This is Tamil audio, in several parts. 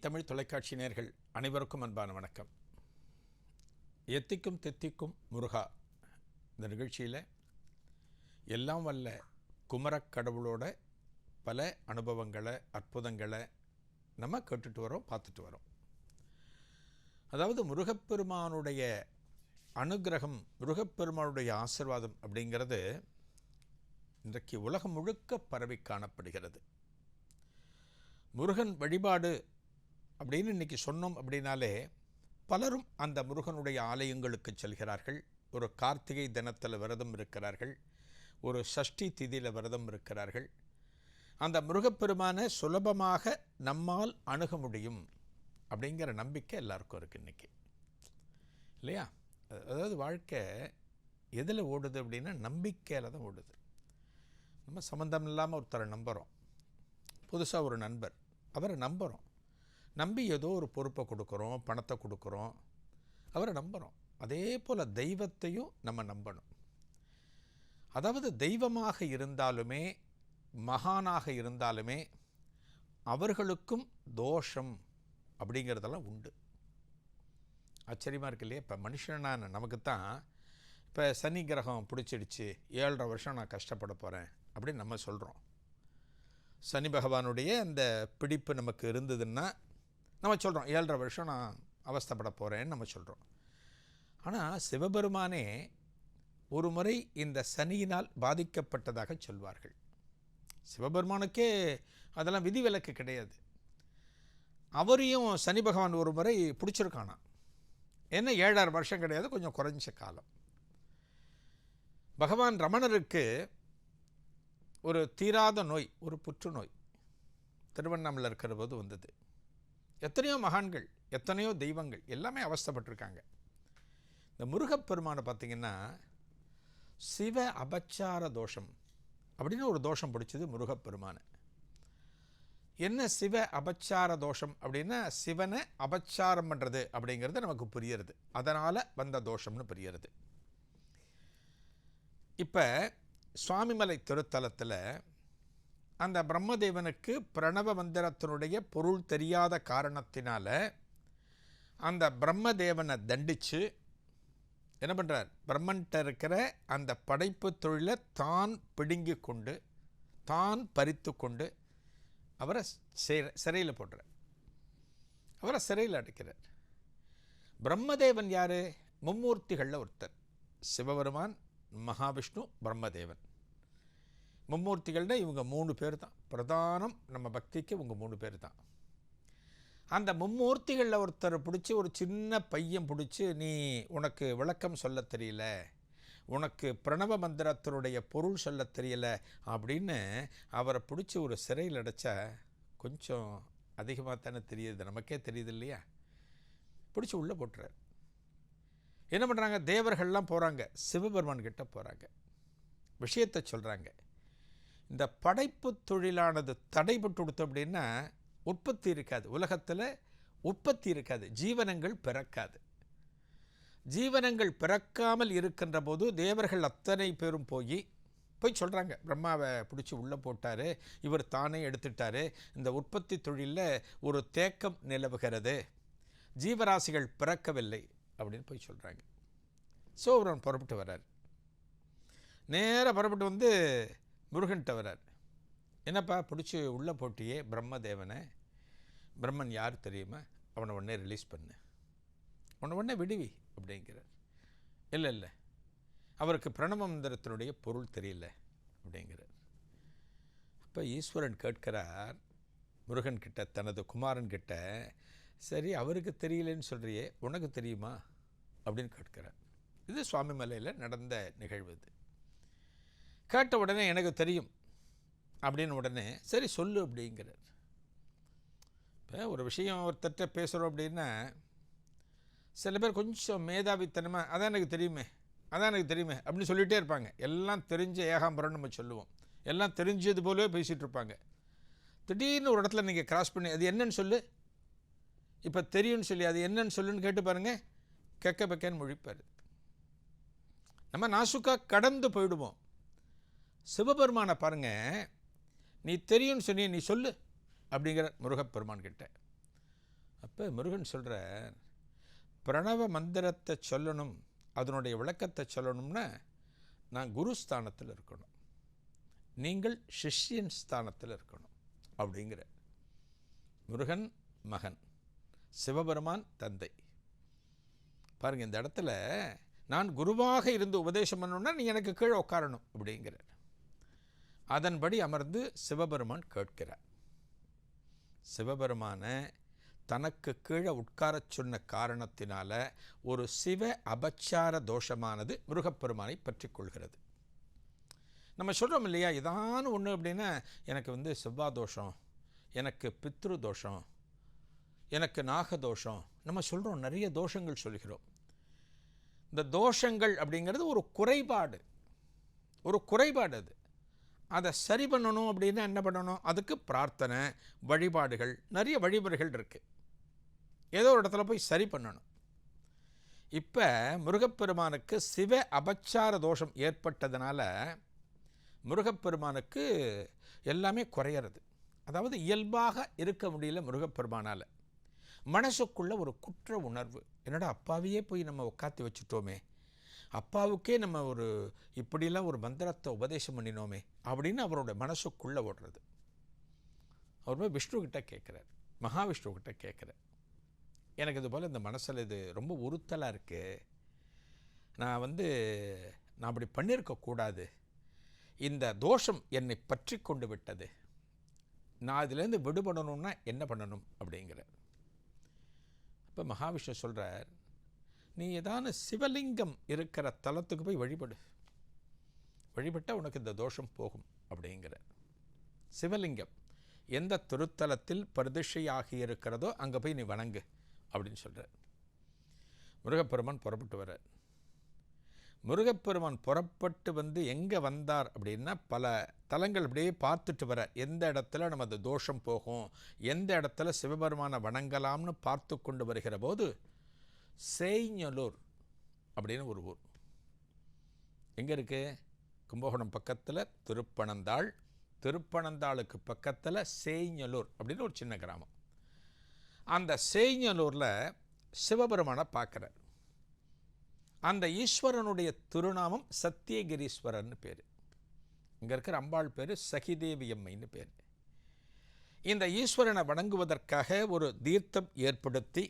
தமிழ் தொலைக்காட்சி நேர்கள் அனைவருக்கும் அன்பான வணக்கம். எத்திக்கும் தெத்திக்கும் முருகா. இந்த நிகழ்ச்சியில் எல்லாம் வல்ல குமரக் கடவுளோட பல அனுபவங்களை அற்புதங்களை நம்ம கேட்டுட்டு வரோம் பார்த்துட்டு வரோம். அதாவது முருகப்பெருமானுடைய அனுகிரகம் முருகப்பெருமானுடைய ஆசிர்வாதம் அப்படிங்கிறது இன்றைக்கு உலகம் முழுக்க பரவி காணப்படுகிறது. முருகன் வழிபாடு அப்படின்னு இன்றைக்கி சொன்னோம் அப்படின்னாலே பலரும் அந்த முருகனுடைய ஆலயங்களுக்கு செல்கிறார்கள். ஒரு கார்த்திகை தினத்தில் விரதம் இருக்கிறார்கள். ஒரு சஷ்டி திதியில் விரதம் இருக்கிறார்கள். அந்த முருகப்பெருமானை சுலபமாக நம்மால் அணுக முடியும் அப்படிங்கிற நம்பிக்கை எல்லாருக்கும் இருக்குது இன்றைக்கி இல்லையா? அதாவது வாழ்க்கை எதில் ஓடுது அப்படின்னா நம்பிக்கையில் தான் ஓடுது. நம்ம சம்மந்தம் இல்லாமல் ஒருத்தரை நம்புகிறோம் புதுசாக ஒரு நண்பர் அவரை நம்புகிறோம் நம்பி ஏதோ ஒரு பொறுப்பை கொடுக்குறோம் பணத்தை கொடுக்குறோம் அவரை நம்புகிறோம் அதே போல் தெய்வத்தையும் நம்ம நம்பணும். அதாவது தெய்வமாக இருந்தாலுமே மகானாக இருந்தாலுமே அவர்களுக்கும் தோஷம் அப்படிங்கிறதெல்லாம் உண்டு. ஆச்சரியமாக இருக்கு இல்லையா? இப்போ மனுஷனான நமக்கு தான் இப்போ சனி கிரகம் பிடிச்சிடுச்சு ஏழரை வருஷம் நான் கஷ்டப்பட போகிறேன் அப்படின்னு நம்ம சொல்கிறோம் சனி பகவானுடைய அந்த பிடிப்பு நமக்கு இருந்ததுன்னா நம்ம சொல்கிறோம் ஏழரை வருஷம் நான் அவஸ்தப்பட போகிறேன்னு நம்ம சொல்கிறோம் ஆனால் சிவபெருமானே ஒரு முறை இந்த சனியினால் பாதிக்கப்பட்டதாக சொல்வார்கள். சிவபெருமானுக்கே அதெல்லாம் விதிவிலக்கு கிடையாது. அவரையும் சனி பகவான் ஒரு முறை பிடிச்சிருக்கானா? என்ன ஏழாறு வருஷம் கிடையாது கொஞ்சம் குறைஞ்ச காலம். பகவான் ரமணருக்கு ஒரு தீராத நோய் ஒரு புற்றுநோய் திருவண்ணாமலை இருக்கிற போது வந்தது. எத்தனையோ மகான்கள் எத்தனையோ தெய்வங்கள் எல்லாமே அவஸ்தைப்பட்டிருக்காங்க. இந்த முருகப்பெருமானை பார்த்தீங்கன்னா சிவ அபச்சார தோஷம் அப்படின்னு ஒரு தோஷம் பிடிச்சது முருகப்பெருமானை. என்ன சிவ அபச்சார தோஷம் அப்படின்னா சிவனை அபச்சாரம் பண்ணுறது அப்படிங்கிறது நமக்கு புரியுறது. அதனால் வந்த தோஷம்னு புரியுறது. இப்போ சுவாமிமலை திருத்தலத்தில் அந்த பிரம்மதேவனுக்கு பிரணவ மந்திரத்தினுடைய பொருள் தெரியாத காரணத்தினால அந்த பிரம்மதேவனை தண்டித்து என்ன பண்ணுறார் பிரம்மன்ட்ட இருக்கிற அந்த படைப்பு தொழிலை தான் பிடுங்கி கொண்டு தான் பறித்து கொண்டு அவரை சிறையில் போடுறார் அவரை சிறையில் அடைக்கிறார். பிரம்மதேவன் யார்? மும்மூர்த்திகளில் ஒருத்தர். சிவபெருமான் மகாவிஷ்ணு பிரம்மதேவன். மும்மூர்த்திகள்னா இவங்க மூணு பேர் தான் பிரதானம் நம்ம பக்திக்கு இவங்க மூணு பேர் தான் அந்த மும்மூர்த்திகளில் ஒருத்தர் பிடிச்சி ஒரு சின்ன பையன் பிடிச்சி நீ உனக்கு விளக்கம் சொல்ல தெரியல. உனக்கு பிரணவ மந்திரத்தினுடைய பொருள் சொல்ல தெரியல. அப்படின்னு அவரை பிடிச்சி ஒரு சிறையில் அடைச்சா கொஞ்சம் அதிகமாக தானே தெரியுது. நமக்கே தெரியுது இல்லையா? பிடிச்சி உள்ளே போட்டுறார். என்ன பண்ணுறாங்க தேவர்கள்லாம் போகிறாங்க சிவபெருமான் கிட்டே போகிறாங்க விஷயத்தை சொல்கிறாங்க இந்த படைப்பு தொழிலானது தடைபட்டு கொடுத்து அப்படின்னா உற்பத்தி இருக்காது. உலகத்தில் உற்பத்தி இருக்காது. ஜீவனங்கள் பிறக்காது. ஜீவனங்கள் பிறக்காமல் இருக்கின்ற போது தேவர்கள் அத்தனை பேரும் போய் போய் சொல்கிறாங்க பிரம்மாவை பிடிச்சி உள்ளே போட்டார். இவர் தானே எடுத்துட்டாரு. இந்த உற்பத்தி தொழிலில் ஒரு தேக்கம் நிலவுகிறது. ஜீவராசிகள் பிறக்கவில்லை அப்படின்னு போய் சொல்கிறாங்க சோபுரன் புறப்பட்டு வர்றார். நேராக புறப்பட்டு வந்து முருகன் வர்றார் என்னப்பா பிடிச்சி உள்ளே போட்டியே பிரம்மதேவனை? பிரம்மன் யார் தெரியுமா? அவனை உடனே ரிலீஸ் பண்ணு. உன்னை உடனே விடுவி அப்படிங்கிறார். இல்லை இல்லை. அவருக்கு பிரணவ மந்திரத்தினுடைய பொருள் தெரியல அப்படிங்கிறார். அப்போ ஈஸ்வரன் கேட்கிறார் முருகன் கிட்ட தனது குமாரன் கிட்ட சரி அவருக்கு தெரியலன்னு சொல்கிறியே உனக்கு தெரியுமா? அப்படின்னு கேட்கிறார். இது சுவாமி மலையில் நடந்த நிகழ்வு இது. கேட்ட உடனே எனக்கு தெரியும். அப்படின்னு உடனே சரி சொல்லு அப்படிங்கிறார். இப்போ ஒரு விஷயம் ஒருத்தர்கிட்ட பேசுகிறோம் அப்படின்னா சில பேர் கொஞ்சம் மேதாவித்தனமாக அதான் எனக்கு தெரியுமே அதான் எனக்கு தெரியுமே அப்படின்னு சொல்லிகிட்டே இருப்பாங்க. எல்லாம் தெரிஞ்ச ஏகாம்பரம் நம்ம சொல்லுவோம். எல்லாம் தெரிஞ்சது போலவே பேசிகிட்டு இருப்பாங்க. திடீர்னு ஒரு இடத்துல நீங்கள் கிராஸ் பண்ணி அது என்னன்னு சொல்லு. இப்போ தெரியும்னு சொல்லி அது என்னன்னு சொல்லுன்னு கேட்டு பாருங்கள் கெக்க பெக்கன்னு முழிப்பார். நம்ம நாசுக்காக கடந்து போயிடுவோம். சிவபெருமானை பாருங்க. நீ தெரியும்னு சொன்னி நீ சொல்லு அப்படிங்கிற முருகப்பெருமான் கிட்ட. அப்போ முருகன் சொல்கிற பிரணவ மந்திரத்தை சொல்லணும் அதனுடைய விளக்கத்தை சொல்லணும்னா நான் குரு ஸ்தானத்தில் இருக்கணும். நீங்கள் சிஷ்யன் ஸ்தானத்தில் இருக்கணும் அப்படிங்கிற முருகன் மகன் சிவபெருமான் தந்தை. பாருங்கள் இந்த இடத்துல நான் குருவாக இருந்து உபதேசம் பண்ணணும்னா நீ எனக்கு கீழே உட்காரணும் அப்படிங்கிற அதன்படி அமர்ந்து சிவபெருமான் கேட்கிறார். சிவபெருமானை தனக்கு கீழே உட்காரச் சொன்ன காரணத்தினால ஒரு சிவ அபச்சார தோஷமானது முருகப்பெருமானை பற்றி கொள்கிறது. நம்ம சொல்கிறோம் இல்லையா இதான ஒன்று அப்படின்னா எனக்கு வந்து செவ்வாய் தோஷம் எனக்கு பித்ரு தோஷம் எனக்கு நாக தோஷம் நம்ம சொல்கிறோம் நிறைய தோஷங்கள் சொல்கிறோம். இந்த தோஷங்கள் அப்படிங்கிறது ஒரு குறைபாடு ஒரு குறைபாடு அது. அதை சரி பண்ணணும் அப்படின்னா என்ன பண்ணணும்? அதுக்கு பிரார்த்தனை வழிபாடுகள் நிறைய வழிமுறைகள் இருக்குது ஏதோ ஒரு இடத்துல போய் சரி பண்ணணும். இப்போ முருகப்பெருமானுக்கு சிவ அபச்சார தோஷம் ஏற்பட்டதுனால முருகப்பெருமானுக்கு எல்லாமே குறையிறது. அதாவது இயல்பாக இருக்க முடியல முருகப்பெருமானால். மனசுக்குள்ளே ஒரு குற்ற உணர்வு. என்னடா அப்பாவையே போய் நம்ம உட்காத்தி வச்சுட்டோமே. அப்பாவுக்கே நம்ம ஒரு இப்படிலாம் ஒரு மந்திரத்தை உபதேசம் பண்ணினோமே அப்படின்னு அவரோட மனசுக்குள்ளே ஓடுறது. அவர் போய் விஷ்ணு கேட்குறார். மகாவிஷ்ணுக்கிட்ட கேட்குறார். எனக்கு இது போல் இந்த மனசில் இது ரொம்ப உறுத்தலாக இருக்குது நான் வந்து நான் அப்படி பண்ணியிருக்கக்கூடாது இந்த தோஷம் என்னை பற்றி கொண்டு விட்டது. நான் அதிலேருந்து விடுபடணும்னா என்ன பண்ணணும்? அப்படிங்கிற அப்போ மகாவிஷ்ணு சொல்கிறார் நீ ஏதான சிவலிங்கம் இருக்கிற தலத்துக்கு போய் வழிபடு. வழிபட்டால் உனக்கு இந்த தோஷம் போகும் அப்படிங்கிற. சிவலிங்கம் எந்த திருத்தலத்தில் பிரதிஷ்டையாகி இருக்கிறதோ அங்கே போய் நீ வணங்கு அப்படின்னு சொல்கிற முருகப்பெருமான் புறப்பட்டு வர. முருகப்பெருமான் புறப்பட்டு வந்து எங்கே வந்தார் அப்படின்னா பல தலங்கள் அப்படியே பார்த்துட்டு வர. எந்த இடத்துல நமது தோஷம் போகும் எந்த இடத்துல சிவபெருமானை வணங்கலாம்னு பார்த்து கொண்டு வருகிற போது சேய்ஞலூர் அப்படின்னு ஒரு ஊர். எங்கே இருக்குது கும்பகோணம் பக்கத்தில் திருப்பனந்தாள் திருப்பனந்தாளுக்கு பக்கத்தில் சேய்ஞலூர் அப்படின்னு ஒரு சின்ன கிராமம். அந்த சேய்ஞலூரில் சிவபெருமானை பார்க்குறார் அந்த ஈஸ்வரனுடைய திருநாமம் சத்தியகிரீஸ்வரர்னு பேர். இங்கே இருக்கிற அம்பாள் பேர் சகிதேவி அம்மைன்னு பேர். இந்த ஈஸ்வரனை வணங்குவதற்காக ஒரு தீர்த்தம் ஏற்படுத்தி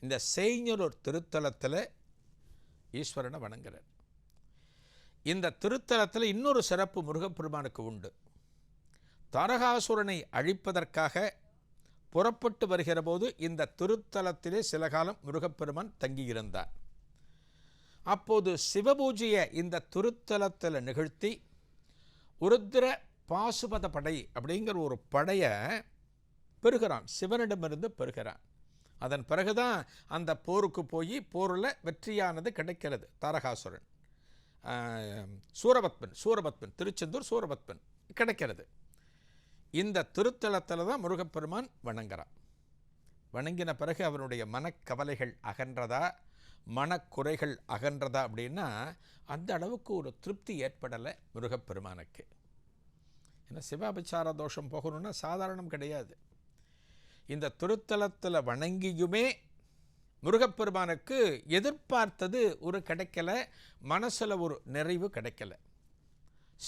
இந்த செய்ஞரூர் திருத்தலத்தில் ஈஸ்வரனை வணங்குறார். இந்த திருத்தலத்தில் இன்னொரு சிறப்பு முருகப்பெருமானுக்கு உண்டு. தாரகாசுரனை அழிப்பதற்காக புறப்பட்டு வருகிற போது இந்த திருத்தலத்திலே சில காலம் முருகப்பெருமான் தங்கியிருந்தார். அப்போது சிவபூஜையை இந்த திருத்தலத்தில் நிகழ்த்தி உருத்திர பாசுபத படை அப்படிங்கிற ஒரு படையை பெறுகிறான். சிவனிடமிருந்து பெறுகிறான். அதன் பிறகுதான் அந்த போருக்கு போய் போரில் வெற்றியானது கிடைக்கிறது. தாரகாசுரன். சூரபத்மன் சூரபத்மன் திருச்செந்தூர் சூரபத்மன் கிடைக்கிறது. இந்த திருத்தலத்தில் தான் முருகப்பெருமான் வணங்குறான் வணங்கின பிறகு அவனுடைய மனக்கவலைகள் அகன்றதா மனக்குறைகள் அகன்றதா அப்படின்னா அந்த அளவுக்கு ஒரு திருப்தி ஏற்படலை முருகப்பெருமானுக்கு. ஏன்னா சிவாபிச்சார தோஷம் போகணும்னா சாதாரணம் கிடையாது. இந்த திருத்தலத்தில் வணங்கியுமே முருகப்பெருமானுக்கு எதிர்பார்த்தது ஒரு கிடைக்கல மனசில் ஒரு நிறைவு கிடைக்கல.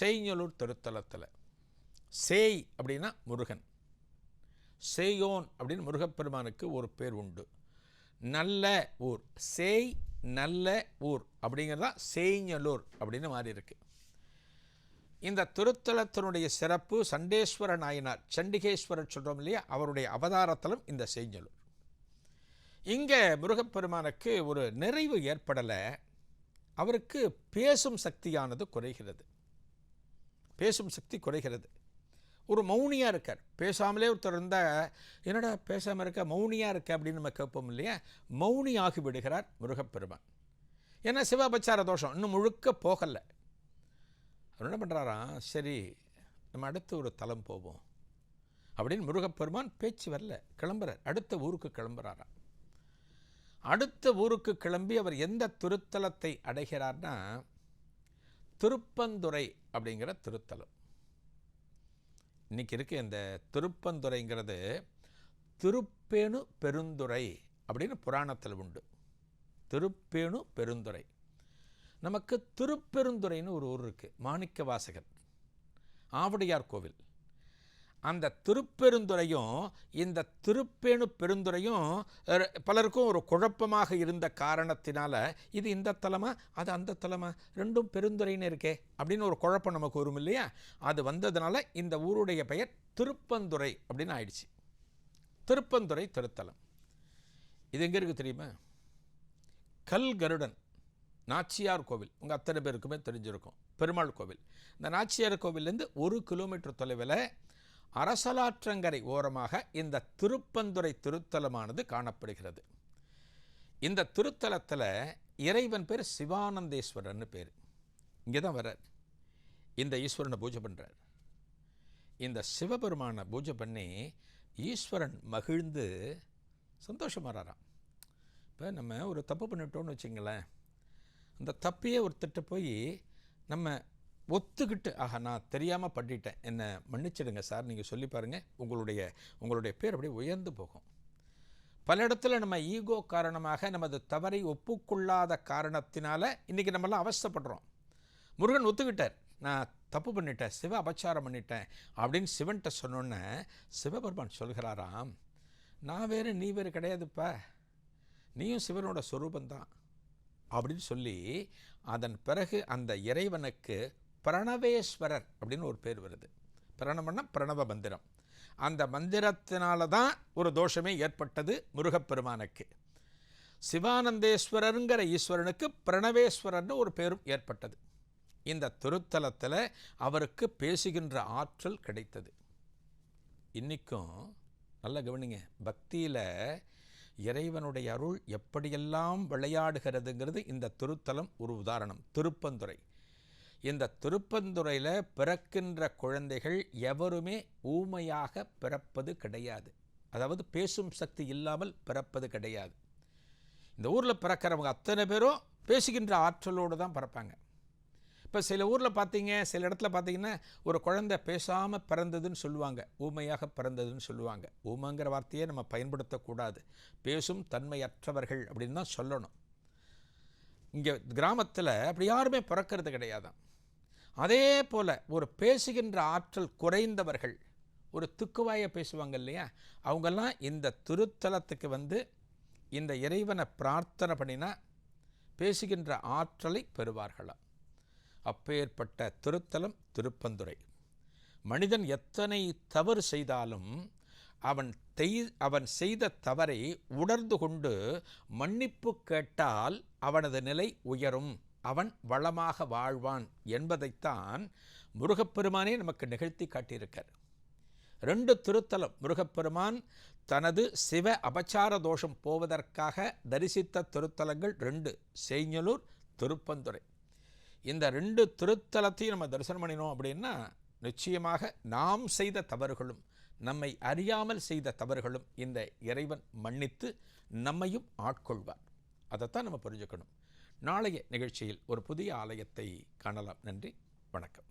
செய்யலூர் திருத்தலத்தில். சேய் அப்படின்னா முருகன். சேயோன் அப்படின்னு முருகப்பெருமானுக்கு ஒரு பேர் உண்டு. நல்ல ஊர். சேய் நல்ல ஊர் அப்படிங்கிறதா சேய்ஞலூர் அப்படின்னு மாறி இருக்குது இந்த திருத்தலத்தினுடைய சிறப்பு சண்டேஸ்வர நாயனார் சண்டிகேஸ்வரர் சொல்கிறோம் இல்லையா? அவருடைய அவதாரத்திலும் இந்த செய்ஞ்சலூர் இங்கே முருகப்பெருமானுக்கு ஒரு நிறைவு ஏற்படலை. அவருக்கு பேசும் சக்தியானது குறைகிறது. பேசும் சக்தி குறைகிறது. ஒரு மௌனியாக இருக்கார். பேசாமலே ஒருத்தர் இருந்தால் என்னடா பேசாமல் இருக்க? மௌனியாக இருக்க? அப்படின்னு நம்ம கேட்போம் இல்லையா? மௌனி ஆகிவிடுகிறார் முருகப்பெருமான். ஏன்னா சிவபச்சார தோஷம் இன்னும் முழுக்க போகலை. அவர் என்ன பண்ணுறாராம் சரி நம்ம அடுத்து ஒரு தலம் போவோம். அப்படின்னு முருகப்பெருமான் பேச்சு வரல கிளம்புறார். அடுத்த ஊருக்கு கிளம்புறாராம் அடுத்த ஊருக்கு கிளம்பி அவர் எந்த திருத்தலத்தை அடைகிறார்னா திருப்பந்துறை அப்படிங்கிற திருத்தலம். இன்னைக்கு இருக்க இந்த திருப்பந்துறைங்கிறது திருப்பேணு பெருந்துறை அப்படின்னு புராணத்தில் உண்டு. திருப்பேணு பெருந்துறை. நமக்கு திருப்பெருந்துறைன்னு ஒரு ஊர் இருக்குது மாணிக்க வாசகர் ஆவடியார் கோவில். அந்த திருப்பெருந்துறையும் இந்த திருப்பேணு பெருந்துறையும் பலருக்கும் ஒரு குழப்பமாக இருந்த காரணத்தினால இது இந்த தலமா அது அந்த தலமா ரெண்டும் பெருந்துறைன்னு இருக்கே அப்படின்னு ஒரு குழப்பம் நமக்கு வரும் இல்லையா? அது வந்ததுனால இந்த ஊருடைய பெயர் திருப்பந்துறை அப்படின்னு ஆயிடுச்சு. திருப்பந்துறை திருத்தலம். இது எங்கே இருக்குது தெரியுமா? கல் கருடன். நாச்சியார் கோவில். உங்கள் அத்தனை பேருக்குமே தெரிஞ்சிருக்கும். பெருமாள் கோவில். இந்த நாச்சியார் கோவிலேருந்து ஒரு கிலோமீட்டர் தொலைவில் அரசலாற்றங்கரை ஓரமாக இந்த திருப்பந்துறை திருத்தலமானது காணப்படுகிறது. இந்த திருத்தலத்தில் இறைவன் பேர் சிவானந்தேஸ்வரர்னு பேர். இங்கே தான் வர்றார். இந்த ஈஸ்வரனை பூஜை பண்ணுறார் இந்த சிவபெருமானை பூஜை பண்ணி ஈஸ்வரன் மகிழ்ந்து சந்தோஷமாகறாராம் இப்போ நம்ம ஒரு தப்பு பண்ணிட்டோம்னு வச்சுங்களேன். அந்த தப்பையே ஒருத்தட்ட போய் நம்ம ஒத்துக்கிட்டு ஆஹா நான் தெரியாமல் பண்ணிட்டேன். என்னை மன்னிச்சிடுங்க சார். நீங்கள் சொல்லி பாருங்கள் உங்களுடைய உங்களுடைய பேர் அப்படியே உயர்ந்து போகும். பல இடத்துல நம்ம ஈகோ காரணமாக நமது தவறை ஒப்புக்கொள்ளாத காரணத்தினால இன்றைக்கி நம்மலாம் அவஸ்தைப்படுறோம். முருகன் ஒத்துக்கிட்டார். நான் தப்பு பண்ணிட்டேன். சிவ அபச்சாரம் பண்ணிட்டேன். அப்படின்னு சிவன்கிட்ட சொன்னோன்னே சிவபெருமான் சொல்கிறாராம் நான் வேறு நீ வேறு கிடையாதுப்பா. நீயும் சிவனோட சொரூபந்தான். அப்படின்னு சொல்லி அதன் பிறகு அந்த இறைவனுக்கு பிரணவேஸ்வரர் அப்படின்னு ஒரு பேர் வருது. பிரணவம்னா பிரணவ மந்திரம். அந்த மந்திரத்தினால தான் ஒரு தோஷமே ஏற்பட்டது முருகப்பெருமானுக்கு. சிவானந்தேஸ்வரருங்கிற ஈஸ்வரனுக்கு பிரணவேஸ்வரர்னு ஒரு பேரும் ஏற்பட்டது. இந்த திருத்தலத்தில் அவருக்கு பேசுகின்ற ஆற்றல் கிடைத்தது. இன்றைக்கும் நல்லா கவனிங்க பக்தியில் இறைவனுடைய அருள் எப்படியெல்லாம் விளையாடுகிறதுங்கிறது இந்த திருத்தலம் ஒரு உதாரணம். திருப்பந்துறை. இந்த திருப்பந்துறையில் பிறக்கின்ற குழந்தைகள் எவருமே ஊமையாக பிறப்பது கிடையாது. அதாவது பேசும் சக்தி இல்லாமல் பிறப்பது கிடையாது. இந்த ஊரில் பிறக்கிறவங்க அத்தனை பேரும் பேசுகின்ற ஆற்றலோடு தான் பிறப்பாங்க. இப்போ சில ஊரில் பார்த்தீங்க சில இடத்துல பார்த்தீங்கன்னா ஒரு குழந்தை பேசாமல் பிறந்ததுன்னு சொல்லுவாங்க. ஊமையாக பிறந்ததுன்னு சொல்லுவாங்க. ஊமைங்கிற வார்த்தையை நம்ம பயன்படுத்தக்கூடாது. பேசும் தன்மையற்றவர்கள் அப்படின்னு தான் சொல்லணும். இங்கே கிராமத்தில் அப்படி யாருமே பிறக்கிறது கிடையாதான். அதே போல் ஒரு பேசுகின்ற ஆற்றல் குறைந்தவர்கள் ஒரு துக்குவாயை பேசுவாங்க இல்லையா? அவங்கெல்லாம் இந்த திருத்தலத்துக்கு வந்து இந்த இறைவனை பிரார்த்தனை பண்ணினா பேசுகின்ற ஆற்றலை பெறுவார்களாம். அப்பேற்பட்ட திருத்தலம் திருப்பந்துரை மனிதன் எத்தனை தவறு செய்தாலும் அவன் தெய் அவன் செய்த தவறை உணர்ந்து கொண்டு மன்னிப்பு கேட்டால் அவனது நிலை உயரும். அவன் வளமாக வாழ்வான் என்பதைத்தான் முருகப்பெருமானே நமக்கு நிகழ்த்தி காட்டியிருக்கார். ரெண்டு திருத்தலம். முருகப்பெருமான் தனது சிவ அபச்சார தோஷம் போவதற்காக தரிசித்த திருத்தலங்கள் ரெண்டு. செய்ஞலூர் திருப்பந்துரை இந்த ரெண்டு திருத்தலத்தையும் நம்ம தரிசனம் பண்ணினோம் அப்படின்னா நிச்சயமாக நாம் செய்த தவறுகளும் நம்மை அறியாமல் செய்த தவறுகளும் இந்த இறைவன் மன்னித்து நம்மையும் ஆட்கொள்வார். அதைத்தான் நம்ம புரிஞ்சுக்கணும். நாளைய நிகழ்ச்சியில் ஒரு புதிய ஆலயத்தை காணலாம். நன்றி. வணக்கம்.